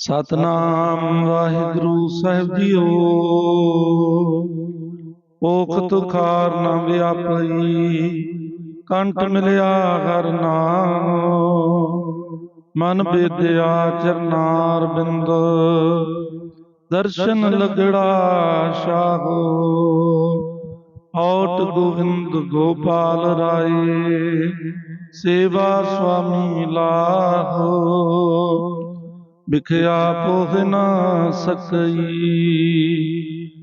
ਸਤਨਾਮ ਵਾਹਿਗੁਰੂ ਸਾਹਿਬ ਜੀਓ। ਓਖ ਖਾਰ ਨਾ ਵਿਆਪਈ ਕੰਠ ਮਿਲਿਆ ਹਰ ਨਾਮ। ਮਨ ਬੇਦਿਆ ਚਰਨਾਰ ਬਿੰਦ, ਦਰਸ਼ਨ ਲਗੜਾ ਸ਼ਾਹੋ। ਔਟ ਗੋਵਿੰਦ ਗੋਪਾਲ ਰਾਏ, ਸੇਵਾ ਸੁਆਮੀ ਲਾਹੋ। ਵਿਖਿਆ ਪੋਹ ਨਾ ਸਕਈ।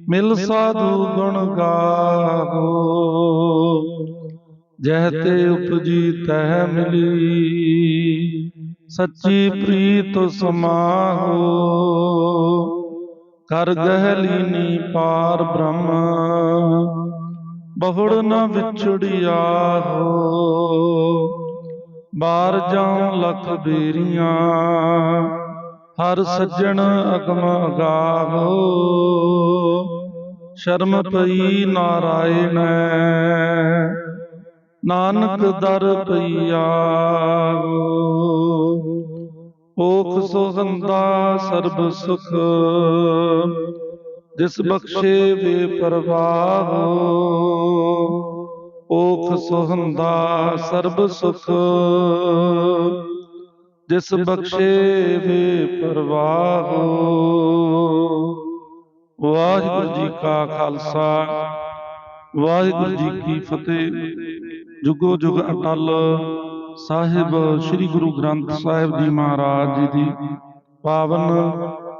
ਮਿਲ ਸਾਧੂ ਗੁਣ ਗਾਹੋ ਜਹ ਤੇ ਉਪਜੀ ਤਹ ਮਿਲੀ। ਸੱਚੀ ਪ੍ਰੀਤ ਸਮਾਹੋ। ਕਰ ਗਹਿਲੀਨੀ ਪਾਰ ਬ੍ਰਹਮ। ਬਹੁੜ ਨ ਵਿਛੜਿਆ ਹੋ ਬਾਰ ਜਾਉ ਲਖ ਬੇਰੀਆਂ। ਹਰ ਸੱਜਣ ਅਗਮ ਅਗਾਹੋ ਸ਼ਰਮ ਪਈ ਨਾਰਾਇਣ ਨਾਨਕ ਦਰ ਪਈਆ ਓਖ ਸੁਗੰਧਾ ਸਰਬ ਸੁਖ। ਜਿਸ ਬਖਸ਼ੇ ਵੇ ਪਰਵਾਹ ਓਖ ਸੁਹੰਦਾ ਸਰਬ ਸੁਖ। ਜਿਸ ਬਖਸ਼ੇ ਵੇ ਪਰਵਾਹ ਵਾਹਿਗੁਰੂ ਜੀ ਕਾ ਖਾਲਸਾ। ਵਾਹਿਗੁਰੂ ਜੀ ਕੀ ਫਤਿਹ। ਜੁਗੋ ਜੁਗ ਅਟਲ ਸਾਹਿਬ ਸ੍ਰੀ ਗੁਰੂ ਗ੍ਰੰਥ ਸਾਹਿਬ ਜੀ ਮਹਾਰਾਜ ਜੀ ਦੀ ਪਾਵਨ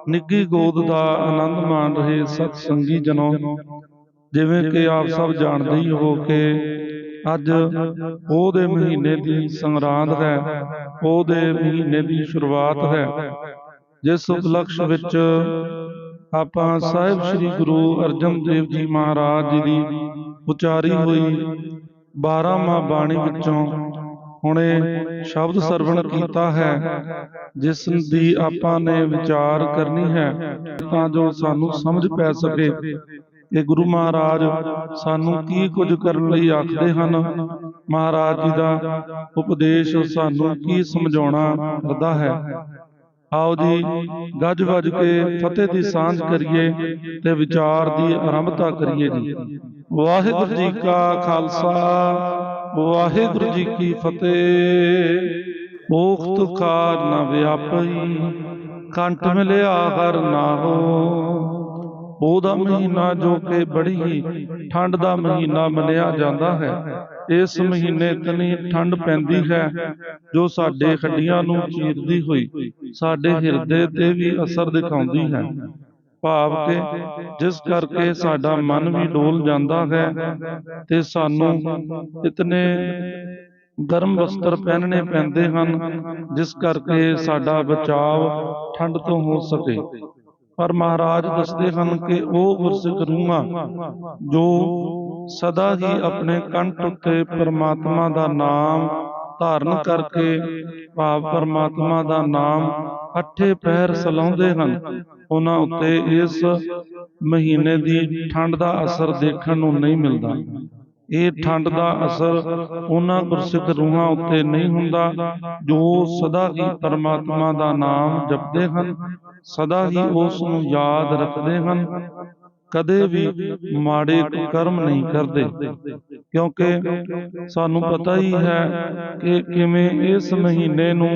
ਨਿੱਗੀ ਗੋਦ ਦਾ ਆਨੰਦ ਮਾਣ ਰਹੇ ਸਤ ਸੰਗੀ ਜਨੋ। ਜਿਵੇਂ ਕਿ ਆਪ ਸਭ ਜਾਣਦੇ ਹੀ ਹੋ ਕਿ ਅੱਜ ਉਹਦੇ ਮਹੀਨੇ ਦੀ ਸੰਗਰਾਂਦ ਹੈ ਉਹ ਮਹੀਨੇ ਦੀ ਸ਼ੁਰੂਆਤ ਹੈ। ਜਿਸ ਉਪਲਕਸ਼ ਵਿੱਚ ਆਪਾਂ ਸਾਹਿਬ ਸ੍ਰੀ ਗੁਰੂ ਅਰਜਨ ਦੇਵ ਜੀ ਮਹਾਰਾਜ ਜੀ ਦੀ ਉਚਾਰੀ ਹੋਈ 12 ਮਾਂ ਬਾਣੀ ਵਿੱਚੋਂ ਹੁਣੇ ਸ਼ਬਦ ਸਰਵਣ ਕੀਤਾ ਹੈ, ਜਿਸ ਦੀ ਆਪਾਂ ਨੇ ਵਿਚਾਰ ਕਰਨੀ ਹੈ ਤਾਂ ਜੋ ਸਾਨੂੰ ਸਮਝ ਪੈ ਸਕੇ। ਕਿ ਗੁਰੂ ਮਹਾਰਾਜ ਸਾਨੂੰ ਕੀ ਕੁਝ ਕਰਨ ਲਈ ਆਖਦੇ ਹਨ? ਮਹਾਰਾਜ ਜੀ ਦਾ ਉਪਦੇਸ਼ ਸਾਨੂੰ ਕੀ ਸਮਝਾਉਣਾ ਕਰਦਾ ਹੈ? ਆਓ ਜੀ ਗੱਜ ਵੱਜ ਕੇ ਫਤਿਹ ਦੀ ਸਾਂਝ ਕਰੀਏ ਤੇ ਵਿਚਾਰ ਦੀ ਆਰੰਭਤਾ ਕਰੀਏ ਜੀ। ਵਾਹਿਗੁਰੂ ਜੀ ਕਾ ਖਾਲਸਾ ਵਾਹਿਗੁਰੂ ਜੀ ਕੀ ਫਤਿਹ। ਓਖਤ ਖਾਰ ਨਾ ਵਿਆਪਈ ਕੰਠ ਮਿਲਿਆ ਹਰ ਨਾਹੋ। ਉਹਦਾ ਮਹੀਨਾ ਜੋ ਕਿ ਬੜੀ ਹੀ ਠੰਡ ਦਾ ਮਹੀਨਾ ਮੰਨਿਆ ਜਾਂਦਾ ਹੈ। ਇਸ ਮਹੀਨੇ ਤਨੀ ਠੰਡ ਪੈਂਦੀ ਹੈ ਜੋ ਸਾਡੇ ਹੱਡੀਆਂ ਨੂੰ ਚੀਰਦੀ ਹੋਈ ਸਾਡੇ ਹਿਰਦੇ ਤੇ ਵੀ ਅਸਰ ਦਿਖਾਉਂਦੀ ਹੈ। ਭਾਵ ਕਿ ਜਿਸ ਕਰਕੇ ਸਾਡਾ ਮਨ ਵੀ ਡੋਲ ਜਾਂਦਾ ਹੈ ਤੇ ਸਾਨੂੰ ਇਤਨੇ ਗਰਮ ਵਸਤਰ ਪਹਿਨਣੇ ਪੈਂਦੇ ਹਨ ਜਿਸ ਕਰਕੇ ਸਾਡਾ ਬਚਾਵ ਠੰਡ ਤੋਂ ਹੋ ਸਕੇ। ਪਰ ਮਹਾਰਾਜ ਦੱਸਦੇ ਹਨ ਕਿ ਉਹ ਗੁਰਸਿੱਖ ਰੂਹਾਂ ਜੋ ਸਦਾ ਹੀ ਆਪਣੇ ਕੰਠ ਉੱਤੇ ਪਰਮਾਤਮਾ ਦਾ ਨਾਮ ਧਾਰਨ ਕਰਕੇ ਭਾਵ ਪਰਮਾਤਮਾ ਦਾ ਨਾਮ ਅੱਠੇ ਪਹਿਰ ਸਲਾਉਂਦੇ ਹਨ। ਉਹਨਾਂ ਉੱਤੇ ਇਸ ਮਹੀਨੇ ਦੀ ਠੰਡ ਦਾ ਅਸਰ ਦੇਖਣ ਨੂੰ ਨਹੀਂ ਮਿਲਦਾ। ਇਹ ਠੰਡ ਦਾ ਅਸਰ ਉਹਨਾਂ ਗੁਰਸਿੱਖ ਰੂਹਾਂ ਉੱਤੇ ਨਹੀਂ ਹੁੰਦਾ ਜੋ ਸਦਾ ਹੀ ਪਰਮਾਤਮਾ ਦਾ ਨਾਮ ਜਪਦੇ ਹਨ। ਸਦਾ ਹੀ ਉਸ ਨੂੰ ਯਾਦ ਰੱਖਦੇ ਹਨ। ਕਦੇ ਵੀ ਮਾੜੇ ਕਰਮ ਨਹੀਂ ਕਰਦੇ। ਕਿਉਂਕਿ ਸਾਨੂੰ ਪਤਾ ਹੀ ਹੈ ਕਿ ਕਿਵੇਂ ਇਸ ਮਹੀਨੇ ਨੂੰ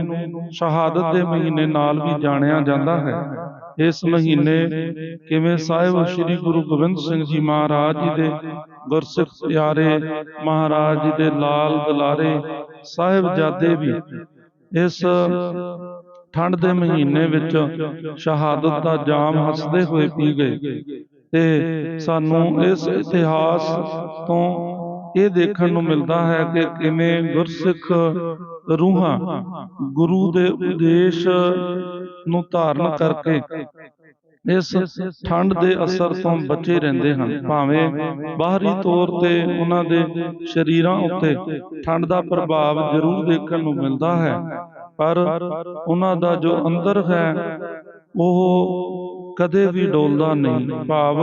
ਸ਼ਹਾਦਤ ਦੇ ਮਹੀਨੇ ਨਾਲ ਵੀ ਜਾਣਿਆ ਜਾਂਦਾ ਹੈ। ਇਸ ਮਹੀਨੇ ਕਿਵੇਂ ਸਾਹਿਬ ਸ੍ਰੀ ਗੁਰੂ ਗੋਬਿੰਦ ਸਿੰਘ ਜੀ ਮਹਾਰਾਜ ਜੀ ਦੇ ਗੁਰਸਿੱਖ ਪਿਆਰੇ ਮਹਾਰਾਜ ਜੀ ਦੇ ਲਾਲ ਦੁਲਾਰੇ ਸਾਹਿਬਜ਼ਾਦੇ ਵੀ ਇਸ ਠੰਡ ਦੇ ਮਹੀਨੇ ਵਿੱਚ ਸ਼ਹਾਦਤ ਦਾ ਜਾਮ ਹੱਸਦੇ ਹੋਏ ਪੀ ਗਏ। ਤੇ ਸਾਨੂੰ ਇਸ ਇਤਿਹਾਸ ਤੋਂ ਇਹ ਦੇਖਣ ਨੂੰ ਮਿਲਦਾ ਹੈ ਕਿ ਕਿਵੇਂ ਗੁਰਸਿੱਖ ਰੂਹਾਂ ਗੁਰੂ ਦੇ ਉਪਦੇਸ਼ ਨੂੰ ਧਾਰਨ ਕਰਕੇ ਇਸ ਠੰਡ ਦੇ ਅਸਰ ਤੋਂ ਬਚੇ ਰਹਿੰਦੇ ਹਨ। ਭਾਵੇਂ ਬਾਹਰੀ ਤੌਰ ਤੇ ਉਹਨਾਂ ਦੇ ਸਰੀਰਾਂ ਉੱਤੇ ਠੰਡ ਦਾ ਪ੍ਰਭਾਵ ਜ਼ਰੂਰ ਦੇਖਣ ਨੂੰ ਮਿਲਦਾ ਹੈ। ਪਰ ਉਹਨਾਂ ਦਾ ਜੋ ਅੰਦਰ ਹੈ, ਉਹ ਕਦੇ ਵੀ ਡੋਲਦਾ ਨਹੀਂ। ਭਾਵ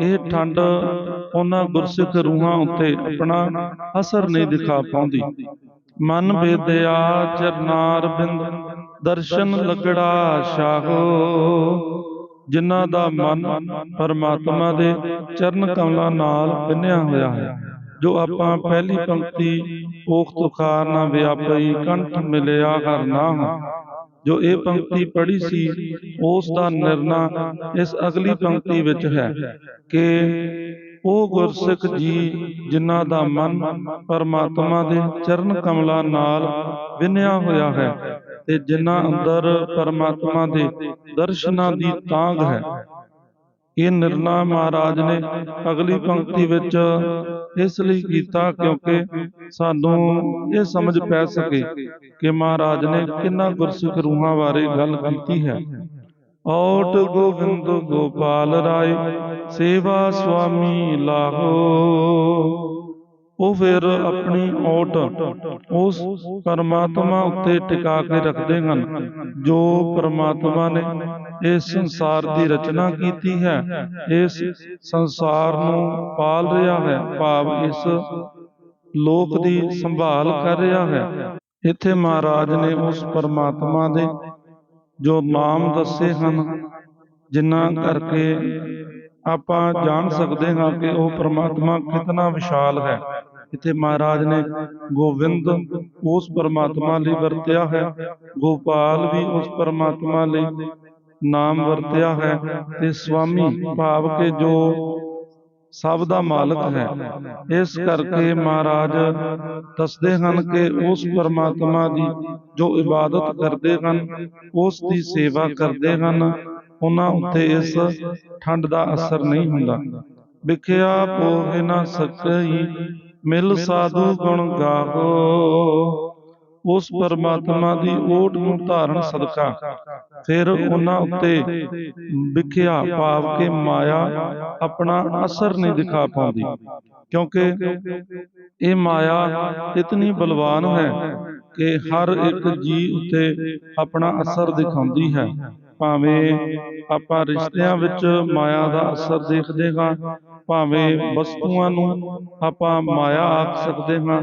ਇਹ ਠੰਡ ਉਹਨਾਂ ਗੁਰਸਿੱਖ ਰੂਹਾਂ ਉੱਤੇ ਆਪਣਾ ਅਸਰ ਨਹੀਂ ਦਿਖਾ ਪਾਉਂਦੀ। ਮਨ ਬੇਦਿਆ ਚਰਨਾਰ ਬਿੰਦ, ਦਰਸ਼ਨ ਲੱਗੜਾ ਸ਼ਾਹੋ। ਜਿਨ੍ਹਾਂ ਦਾ ਮਨ ਪਰਮਾਤਮਾ ਦੇ ਚਰਨ ਕਮਲਾਂ ਨਾਲ ਬਿੰਨਿਆ ਹੋਇਆ ਹੈ। ਜੋ ਆਪਾਂ ਪਹਿਲੀ ਪੰਕਤੀ ਓਖ ਤੁਖਾਰ ਨਾ ਵਿਆਪਈ ਕੰਠ ਮਿਲਿਆ ਹਰ ਨਾਮ ਜੋ ਇਹ ਪੰਕਤੀ ਪੜ੍ਹੀ ਸੀ, ਉਸ ਦਾ ਨਿਰਣਾ ਇਸ ਅਗਲੀ ਪੰਕਤੀ ਵਿੱਚ ਹੈ ਕਿ ਉਹ ਗੁਰਸਿੱਖ ਜੀ ਜਿਨ੍ਹਾਂ ਦਾ ਮਨ ਪਰਮਾਤਮਾ ਦੇ ਚਰਨ ਕਮਲਾਂ ਨਾਲ ਵਿੰਨਿਆ ਹੋਇਆ ਹੈ ਤੇ ਜਿਨ੍ਹਾਂ ਅੰਦਰ ਪਰਮਾਤਮਾ ਦੇ ਦਰਸ਼ਨਾਂ ਦੀ ਤਾਂਗ ਹੈ। ਇਹ ਨਿਰਣਾ ਮਹਾਰਾਜ ਨੇ ਅਗਲੀ ਪੰਕਤੀ ਵਿੱਚ ਇਸ ਲਈ ਕੀਤਾ ਕਿਉਂਕਿ ਸਾਨੂੰ ਇਹ ਸਮਝ ਪੈ ਸਕੇ ਕਿ ਮਹਾਰਾਜ ਨੇ ਕਿੰਨਾ ਗੁਰਸਿੱਖ ਰੂਹਾਂ ਬਾਰੇ ਗੱਲ ਕੀਤੀ ਹੈ। ਓਟ ਗੋਬਿੰਦ ਗੋਪਾਲ ਰਾਏ, ਸੇਵਾ ਸੁਆਮੀ ਲਾਹੋ। ਉਹ ਫਿਰ ਆਪਣੀ ਔਟ ਉਸ ਪਰਮਾਤਮਾ ਉੱਤੇ ਟਿਕਾ ਕੇ ਰੱਖਦੇ ਹਨ, ਜੋ ਪਰਮਾਤਮਾ ਨੇ ਇਸ ਸੰਸਾਰ ਦੀ ਰਚਨਾ ਕੀਤੀ ਹੈ। ਇਸ ਸੰਸਾਰ ਨੂੰ ਪਾਲ ਰਿਹਾ ਹੈ। ਭਾਵ ਇਸ ਲੋਕ ਦੀ ਸੰਭਾਲ ਕਰ ਰਿਹਾ ਹੈ। ਇੱਥੇ ਮਹਾਰਾਜ ਨੇ ਉਸ ਪਰਮਾਤਮਾ ਦੇ ਜੋ ਨਾਮ ਦੱਸੇ ਹਨ, ਜਿਨ੍ਹਾਂ ਕਰਕੇ ਆਪਾਂ ਜਾਣ ਸਕਦੇ ਹਾਂ ਕਿ ਉਹ ਪਰਮਾਤਮਾ ਕਿਤਨਾ ਵਿਸ਼ਾਲ ਹੈ। ਇੱਥੇ ਮਹਾਰਾਜ ਨੇ ਗੋਬਿੰਦ ਉਸ ਪਰਮਾਤਮਾ ਲਈ ਵਰਤਿਆ ਹੈ। ਗੋਪਾਲ ਵੀ ਉਸ ਪਰਮਾਤਮਾ ਲਈ ਨਾਮ ਵਰਤਿਆ ਹੈ ਤੇ ਸਵਾਮੀ ਭਾਵ ਕਿ ਜੋ ਸਭ ਦਾ ਮਾਲਕ ਹੈ। ਇਸ ਕਰਕੇ ਮਹਾਰਾਜ ਦੱਸਦੇ ਹਨ ਕਿ ਉਸ ਪਰਮਾਤਮਾ ਦੀ ਜੋ ਇਬਾਦਤ ਕਰਦੇ ਹਨ ਉਸ ਦੀ ਸੇਵਾ ਕਰਦੇ ਹਨ ਉਹਨਾਂ ਉੱਤੇ ਇਸ ਠੰਡ ਦਾ ਅਸਰ ਨਹੀਂ ਹੁੰਦਾ। ਵਿਖਿਆ ਪੋਹਿ ਨਾ ਸਕਈ ਮਿਲ ਸਾਧੂ ਗੁਣ ਗਾਹੋ ਉਸ ਪਰਮਾਤਮਾ ਦੀ ਓਟ ਨੂੰ ਧਾਰਨ ਸਦਕਾ। ਫਿਰ ਉਹਨਾਂ ਉੱਤੇ ਵਿਖਿਆ ਭਾਵ ਕਿ ਮਾਇਆ ਆਪਣਾ ਅਸਰ ਨਹੀਂ ਦਿਖਾ ਪਾਉਂਦੀ, ਕਿਉਂਕਿ ਇਹ ਮਾਇਆ ਇਤਨੀ ਬਲਵਾਨ ਹੈ ਕਿ ਹਰ ਇੱਕ ਜੀ ਉੱਤੇ ਆਪਣਾ ਅਸਰ ਦਿਖਾਉਂਦੀ ਹੈ। ਭਾਵੇਂ ਆਪਾਂ ਰਿਸ਼ਤਿਆਂ ਵਿੱਚ ਮਾਇਆ ਦਾ ਅਸਰ ਦੇਖਦੇ ਹਾਂ ਭਾਵੇਂ ਵਸਤੂਆਂ ਨੂੰ ਆਪਾਂ ਮਾਇਆ ਆਖ ਸਕਦੇ ਹਾਂ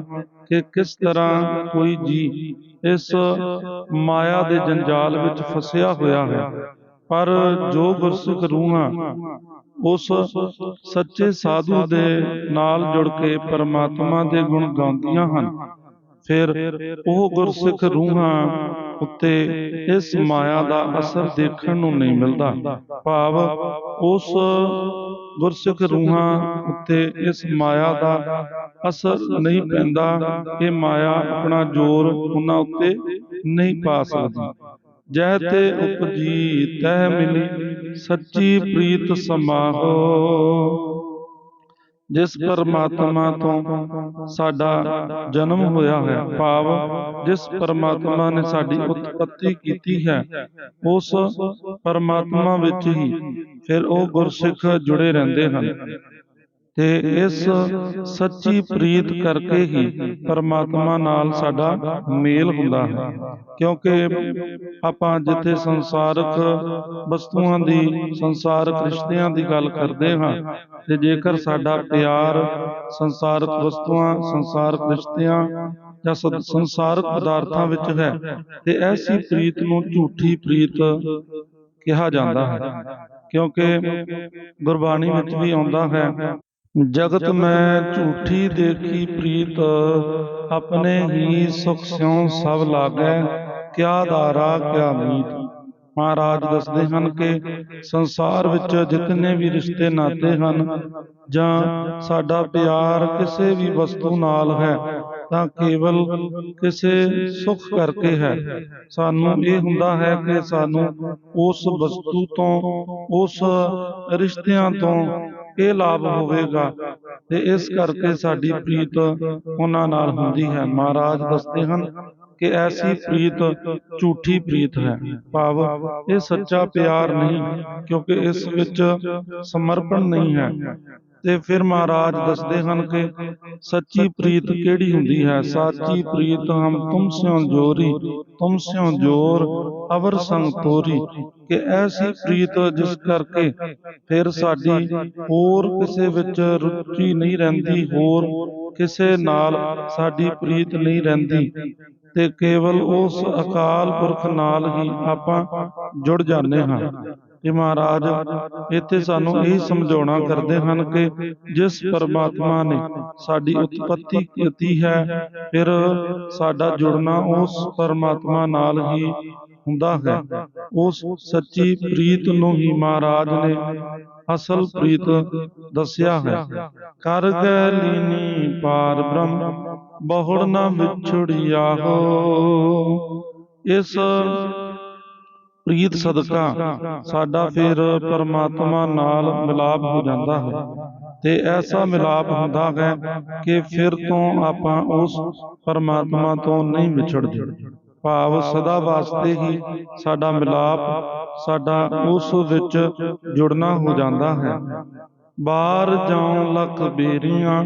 ਕਿ ਕਿਸ ਤਰ੍ਹਾਂ ਕੋਈ ਜੀ ਇਸ ਮਾਇਆ ਦੇ ਜੰਜਾਲ ਵਿੱਚ ਫਸਿਆ ਹੋਇਆ ਹੈ। ਪਰ ਜੋ ਗੁਰਸਿੱਖ ਰੂਹਾਂ ਉਸ ਸੱਚੇ ਸਾਧੂ ਦੇ ਨਾਲ ਜੁੜ ਕੇ ਪਰਮਾਤਮਾ ਦੇ ਗੁਣ ਗਾਉਂਦੀਆਂ ਹਨ ਫਿਰ ਉਹ ਗੁਰਸਿੱਖ ਰੂਹਾਂ ਉੱਤੇ ਇਸ ਮਾਇਆ ਦਾ ਅਸਰ ਦੇਖਣ ਨੂੰ ਨਹੀਂ ਮਿਲਦਾ। ਭਾਵ ਉਸ ਗੁਰਸਿੱਖ ਰੂਹਾਂ ਉੱਤੇ ਇਸ ਮਾਇਆ ਦਾ ਅਸਰ ਨਹੀਂ ਪੈਂਦਾ। ਇਹ ਮਾਇਆ ਆਪਣਾ ਜ਼ੋਰ ਉਹਨਾਂ ਉੱਤੇ ਨਹੀਂ ਪਾ ਸਕਦੀ। ਜਹ ਤੇ ਉਪਜੀ ਤਹ ਮਿਲੀ, ਸੱਚੀ ਪ੍ਰੀਤ ਸਮਾਹੋ। ਜਿਸ ਪਰਮਾਤਮਾ ਤੋਂ ਸਾਡਾ ਜਨਮ ਹੋਇਆ ਹੈ ਭਾਵ ਜਿਸ ਪਰਮਾਤਮਾ ਨੇ ਸਾਡੀ ਉਤਪਤੀ ਕੀਤੀ ਹੈ ਉਸ ਪਰਮਾਤਮਾ ਵਿੱਚ ਹੀ ਫਿਰ ਉਹ ਗੁਰਸਿੱਖ ਜੁੜੇ ਰਹਿੰਦੇ ਹਨ। ਤੇ ਇਸ ਸੱਚੀ ਪ੍ਰੀਤ ਕਰਕੇ ਹੀ ਪਰਮਾਤਮਾ ਨਾਲ ਸਾਡਾ ਮੇਲ ਹੁੰਦਾ ਹੈ। ਕਿਉਂਕਿ ਆਪਾਂ ਜਿੱਥੇ ਸੰਸਾਰਕ ਵਸਤੂਆਂ ਦੀ, ਸੰਸਾਰਕ ਰਿਸ਼ਤਿਆਂ ਦੀ ਗੱਲ ਕਰਦੇ ਹਾਂ, ਤੇ ਜੇਕਰ ਸਾਡਾ ਪਿਆਰ ਸੰਸਾਰਕ ਵਸਤੂਆਂ, ਸੰਸਾਰਕ ਰਿਸ਼ਤਿਆਂ ਜਾਂ ਸੰਸਾਰਕ ਪਦਾਰਥਾਂ ਵਿੱਚ ਹੈ, ਤੇ ਐਸੀ ਪ੍ਰੀਤ ਨੂੰ ਝੂਠੀ ਪ੍ਰੀਤ ਕਿਹਾ ਜਾਂਦਾ ਹੈ। ਕਿਉਂਕਿ ਗੁਰਬਾਣੀ ਵਿੱਚ ਵੀ ਆਉਂਦਾ ਹੈ ਜਗਤ ਮੈਂ ਝੂਠੀ ਦੇਖੀ ਪ੍ਰੀਤ ਆਪਣੇ ਹੀ ਸੁਖ ਸਿਉ ਸਭ ਲਾਗੈ ਕਿਆ ਦਾਰਾ ਕਿਆ ਮੀਤ। ਮਹਾਰਾਜ ਦੱਸਦੇ ਹਨ ਕਿ ਸੰਸਾਰ ਵਿੱਚ ਜਿਤਨੇ ਵੀ ਰਿਸ਼ਤੇ ਨਾਤੇ ਹਨ ਜਾਂ ਸਾਡਾ ਪਿਆਰ ਕਿਸੇ ਵੀ ਵਸਤੂ ਨਾਲ ਹੈ ਤਾਂ ਕੇਵਲ ਕਿਸੇ ਸੁਖ ਕਰਕੇ ਹੈ। ਸਾਨੂੰ ਇਹ ਹੁੰਦਾ ਹੈ ਕਿ ਸਾਨੂੰ ਉਸ ਵਸਤੂ ਤੋਂ ਉਸ ਰਿਸ਼ਤਿਆਂ ਤੋਂ ਇਹ ਲਾਭ ਹੋਵੇਗਾ। ਤੇ ਇਸ ਕਰਕੇ ਸਾਡੀ ਪ੍ਰੀਤ ਉਹਨਾਂ ਨਾਲ ਹੁੰਦੀ ਹੈ। ਮਹਾਰਾਜ ਦੱਸਦੇ ਹਨ ਕਿ ਐਸੀ ਪ੍ਰੀਤ ਝੂਠੀ ਪ੍ਰੀਤ ਹੈ। ਭਾਵ ਇਹ ਸੱਚਾ ਪਿਆਰ ਨਹੀਂ ਕਿਉਂਕਿ ਇਸ ਵਿੱਚ ਸਮਰਪਣ ਨਹੀਂ ਹੈ। ਤੇ ਫਿਰ ਮਹਾਰਾਜ ਦੱਸਦੇ ਹਨ ਕਿ ਸੱਚੀ ਪ੍ਰੀਤ ਕਿਹੜੀ ਹੁੰਦੀ ਹੈ? ਸਾਚੀ ਪ੍ਰੀਤ ਹਮ ਤੁਮ ਸਿਓ ਜੋਰੀ ਤੁਮ ਸਿਓ ਜੋਰ ਅਵਰ ਸੰਗ ਤੋਰੀ। ਕਿ ਐਸੀ ਪ੍ਰੀਤ ਜਿਸ ਕਰਕੇ ਫਿਰ ਸਾਡੀ ਹੋਰ ਕਿਸੇ ਵਿੱਚ ਰੁਚੀ ਨਹੀਂ ਰਹਿੰਦੀ ਹੋਰ ਕਿਸੇ ਨਾਲ ਸਾਡੀ ਪ੍ਰੀਤ ਨਹੀਂ ਰਹਿੰਦੀ। ਤੇ ਕੇਵਲ ਉਸ ਅਕਾਲ ਪੁਰਖ ਨਾਲ ਹੀ ਆਪਾਂ ਜੁੜ ਜਾਂਦੇ ਹਾਂ। ਤੇ ਮਹਾਰਾਜ, ਇੱਥੇ ਸਾਨੂੰ ਇਹ ਸਮਝਾਉਣਾ ਕਰਦੇ ਹਨ ਕਿ ਜਿਸ ਪਰਮਾਤਮਾ ਨੇ ਸਾਡੀ ਉਤਪਤੀ ਕੀਤੀ ਹੈ, ਫਿਰ ਸਾਡਾ ਜੁੜਨਾ ਉਸ ਪਰਮਾਤਮਾ ਨਾਲ ਹੀ ਹੁੰਦਾ ਹੈ। ਉਸ ਸੱਚੀ ਪ੍ਰੀਤ ਨੂੰ ਹੀ ਮਹਾਰਾਜ ਨੇ ਅਸਲ ਪ੍ਰੀਤ ਦੱਸਿਆ ਹੈ। ਕਰ ਗੈ ਲੀਨੀ ਪਾਰ ਬ੍ਰਹਮ ਬਹੁੜ ਨਾ ਵਿਛੜਿਆ ਹੋ ਇਸ ਪ੍ਰੀਤ ਸਦਕਾ ਸਾਡਾ ਫਿਰ ਪਰਮਾਤਮਾ ਨਾਲ ਮਿਲਾਪ ਹੋ ਜਾਂਦਾ ਹੈ ਤੇ ਐਸਾ ਮਿਲਾਪ ਹੁੰਦਾ ਹੈ ਕਿ ਫਿਰ ਤੋਂ ਆਪਾਂ ਉਸ ਪਰਮਾਤਮਾ ਤੋਂ ਨਹੀਂ ਵਿਛੜਦੇ। ਭਾਵ ਸਦਾ ਵਾਸਤੇ ਹੀ ਸਾਡਾ ਮਿਲਾਪ ਸਾਡਾ ਉਸ ਵਿੱਚ ਜੁੜਨਾ ਹੋ ਜਾਂਦਾ ਹੈ। ਬਾਹਰ ਜਾਉ ਲਖ ਬੇਰੀਆਂ,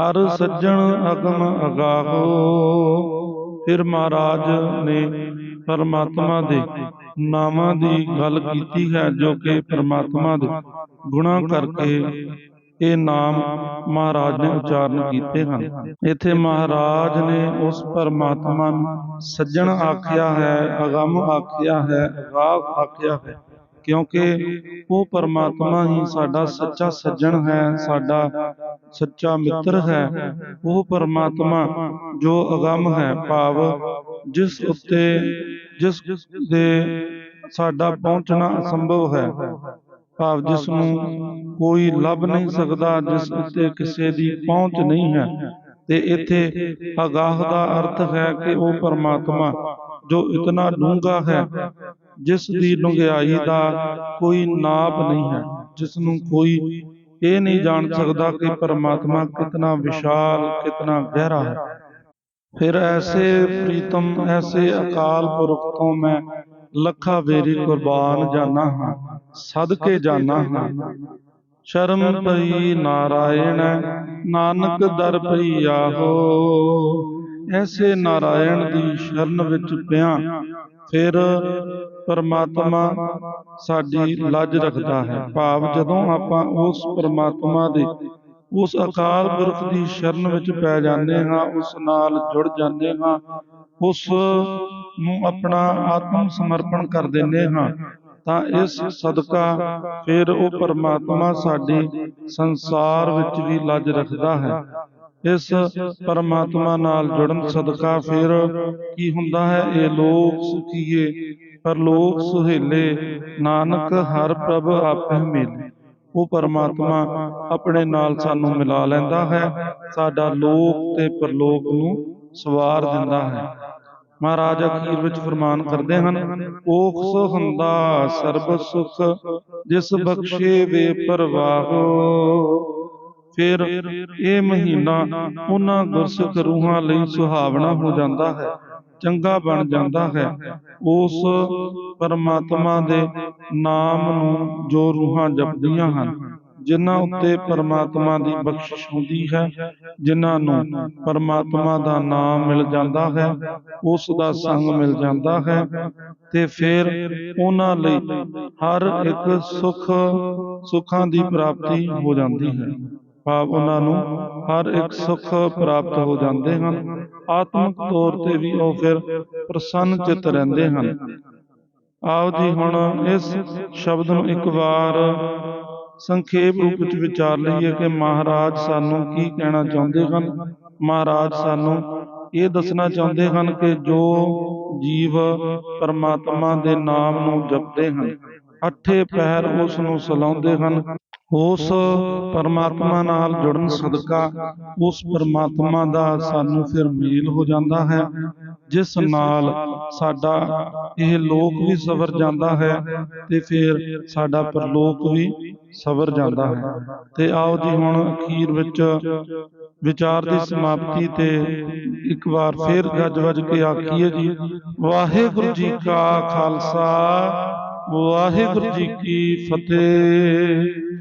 ਹਰ ਸੱਜਣ ਅਗਮ ਅਗਾਹੋ। ਫਿਰ ਮਹਾਰਾਜ ਨੇ ਪਰਮਾਤਮਾ ਦੇ ਨਾਮਾਂ ਦੀ ਗੱਲ ਕੀਤੀ ਹੈ, ਜੋ ਕਿ ਪਰਮਾਤਮਾ ਦੇ ਗੁਣਾ ਕਰਕੇ ਇਹ ਨਾਮ ਮਹਾਰਾਜ ਨੇ ਉਚਾਰਨ ਕੀਤੇ ਹਨ। ਇੱਥੇ ਮਹਾਰਾਜ ਨੇ ਉਸ ਪਰਮਾਤਮਾ ਨੂੰ ਸੱਜਣ ਆਖਿਆ ਹੈ, ਅਗੰਮ ਆਖਿਆ ਹੈ, ਅਗਾਹ ਆਖਿਆ ਹੈ। ਕਿਉਂਕਿ ਉਹ ਪਰਮਾਤਮਾ ਹੀ ਸਾਡਾ ਸੱਚਾ ਸੱਜਣ ਹੈ ਸਾਡਾ ਸੱਚਾ ਮਿੱਤਰ ਹੈ। ਉਹ ਪਰਮਾਤਮਾ ਜੋ ਅਗੰਮ ਹੈ ਭਾਵ ਜਿਸ ਉੱਤੇ ਜਿਸ ਦੇ ਸਾਡਾ ਪਹੁੰਚਣਾ ਅਸੰਭਵ ਹੈ। ਭਾਵ ਜਿਸ ਨੂੰ ਕੋਈ ਲੱਭ ਨਹੀਂ ਸਕਦਾ ਜਿਸ ਉੱਤੇ ਕਿਸੇ ਦੀ ਪਹੁੰਚ ਨਹੀਂ ਹੈ। ਤੇ ਇੱਥੇ ਅਗਾਹ ਦਾ ਅਰਥ ਹੈ ਕਿ ਉਹ ਪਰਮਾਤਮਾ ਜੋ ਇਤਨਾ ਡੂੰਘਾ ਹੈ। ਜਿਸ ਦੀ ਡੂੰਘਾਈ ਦਾ ਕੋਈ ਨਾਪ ਨਹੀਂ ਹੈ। ਜਿਸ ਨੂੰ ਕੋਈ ਇਹ ਨਹੀਂ ਜਾਣ ਸਕਦਾ ਕਿ ਪਰਮਾਤਮਾ ਕਿਤਨਾ ਵਿਸ਼ਾਲ ਕਿਤਨਾ ਗਹਿਰਾ ਹੈ। ਫਿਰ ਐਸੇ ਪ੍ਰੀਤਮ ਐਸੇ ਅਕਾਲ ਪੁਰਖ ਤੋਂ ਮੈਂ ਲੱਖਾਂ ਵੇਰੀ ਕੁਰਬਾਨ ਜਾਣਾ ਹਾਂ। ਸਦਕੇ ਜਾਣਾ ਹਾਂ। ਸ਼ਰਮ ਪਈ ਨਾਰਾਇਣ ਨਾਨਕ ਦਰ ਪਈ ਆਹੋ ਐਸੇ ਨਾਰਾਇਣ ਦੀ ਸ਼ਰਨ ਵਿੱਚ ਪਿਆ। ਫਿਰ ਪਰਮਾਤਮਾ ਸਾਡੀ ਲੱਜ ਰੱਖਦਾ ਹੈ। ਭਾਵ ਜਦੋਂ ਆਪਾਂ ਉਸ ਪਰਮਾਤਮਾ ਦੇ ਉਸ ਅਕਾਲ ਪੁਰਖ ਦੀ ਸ਼ਰਨ ਵਿੱਚ ਪੈ ਜਾਂਦੇ ਹਾਂ, ਉਸ ਨਾਲ ਜੁੜ ਜਾਂਦੇ ਹਾਂ, ਉਸ ਨੂੰ ਆਪਣਾ ਆਤਮ ਸਮਰਪਣ ਕਰ ਦਿੰਦੇ ਹਾਂ, ਤਾਂ ਇਸ ਸਦਕਾ ਫਿਰ ਉਹ ਪਰਮਾਤਮਾ ਸਾਡੀ ਸੰਸਾਰ ਵਿੱਚ ਵੀ ਲੱਜ ਰੱਖਦਾ ਹੈ। ਇਸ ਪਰਮਾਤਮਾ ਨਾਲ ਜੁੜਨ ਸਦਕਾ ਫਿਰ ਕੀ ਹੁੰਦਾ ਹੈ? ਇਹ ਲੋਕ ਸੁਖੀਏ ਪਰਲੋਕ ਸੁਹੇਲੇ। ਨਾਨਕ, ਹਰ ਪ੍ਰਭ ਆਪੇ ਮੇਲੇ। ਉਹ ਪਰਮਾਤਮਾ ਆਪਣੇ ਨਾਲ ਸਾਨੂੰ ਮਿਲਾ ਲੈਂਦਾ ਹੈ। ਸਾਡਾ ਲੋਕ ਤੇ ਪਰਲੋਕ ਨੂੰ ਸਵਾਰ ਦਿੰਦਾ ਹੈ। ਮਹਾਰਾਜ ਅਖੀਰ ਵਿੱਚ ਫਰਮਾਨ ਕਰਦੇ ਹਨ ਓਖ ਓਖਸ ਹੁੰਦਾ ਸਰਬ ਸੁਖ, ਜਿਸ ਬਖਸ਼ੇ ਵੇ ਪਰਵਾਹੋ। ਫਿਰ ਇਹ ਮਹੀਨਾ ਉਹਨਾਂ ਗੁਰਸਿੱਖ ਰੂਹਾਂ ਲਈ ਸੁਹਾਵਣਾ ਹੋ ਜਾਂਦਾ ਹੈ ਚੰਗਾ ਬਣ ਜਾਂਦਾ ਹੈ। ਉਸ ਪਰਮਾਤਮਾ ਦੇ ਨਾਮ ਨੂੰ ਜੋ ਰੂਹਾਂ ਜਪਦੀਆਂ ਹਨ ਜਿਨ੍ਹਾਂ ਉੱਤੇ ਪਰਮਾਤਮਾ ਦੀ ਬਖਸ਼ਿਸ਼ ਹੁੰਦੀ ਹੈ ਜਿਨ੍ਹਾਂ ਨੂੰ ਪਰਮਾਤਮਾ ਦਾ ਨਾਮ ਮਿਲ ਜਾਂਦਾ ਹੈ ਉਸ ਦਾ ਸੰਗ ਮਿਲ ਜਾਂਦਾ ਹੈ ਤੇ ਫਿਰ ਉਹਨਾਂ ਲਈ ਹਰ ਇੱਕ ਸੁਖ ਸੁੱਖਾਂ ਦੀ ਪ੍ਰਾਪਤੀ ਹੋ। ਜਾਂਦੀ ਹੈ। ਭਾਵ ਉਹਨਾਂ ਨੂੰ ਹਰ ਇੱਕ ਸੁੱਖ ਪ੍ਰਾਪਤ ਹੋ ਜਾਂਦੇ ਹਨ। ਆਤਮਿਕ ਤੌਰ ਤੇ ਵੀ ਉਹ ਫਿਰ ਪ੍ਰਸੰਨ ਚਿਤ ਰਹਿੰਦੇ ਹਨ। ਆਓ ਜੀ ਹੁਣ ਇਸ ਸ਼ਬਦ ਨੂੰ ਇੱਕ ਵਾਰ ਸੰਖੇਪ ਰੂਪ ਵਿੱਚ ਵਿਚਾਰ ਲਈਏ ਕਿ ਮਹਾਰਾਜ ਸਾਨੂੰ ਕੀ ਕਹਿਣਾ ਚਾਹੁੰਦੇ ਹਨ। ਮਹਾਰਾਜ ਸਾਨੂੰ ਇਹ ਦੱਸਣਾ ਚਾਹੁੰਦੇ ਹਨ ਕਿ ਜੋ ਜੀਵ ਪਰਮਾਤਮਾ ਦੇ ਨਾਮ ਨੂੰ ਜਪਦੇ ਹਨ, ਅੱਠੇ ਪਹਿਰ ਉਸ ਨੂੰ ਸਲਾਉਂਦੇ ਹਨ। ਉਸ ਪਰਮਾਤਮਾ ਨਾਲ ਜੁੜਨ ਸਦਕਾ ਉਸ ਪਰਮਾਤਮਾ ਦਾ ਸਾਨੂੰ ਫਿਰ ਮੇਲ ਹੋ ਜਾਂਦਾ ਹੈ, ਜਿਸ ਨਾਲ ਸਾਡਾ ਇਹ ਲੋਕ ਵੀ ਸਵਰ ਜਾਂਦਾ ਹੈ ਤੇ ਫਿਰ ਸਾਡਾ ਪਰਲੋਕ ਵੀ ਸਵਰ ਜਾਂਦਾ ਹੈ। ਤੇ ਆਓ ਜੀ ਹੁਣ ਅਖੀਰ ਵਿੱਚ ਵਿਚਾਰ ਦੀ ਸਮਾਪਤੀ ਤੇ ਇੱਕ ਵਾਰ ਫਿਰ ਗੱਜ ਵੱਜ ਕੇ ਆਖੀਏ ਜੀ, ਵਾਹਿਗੁਰੂ ਜੀ ਕਾ ਖਾਲਸਾ, ਵਾਹਿਗੁਰੂ ਜੀ ਕੀ ਫਤਿਹ।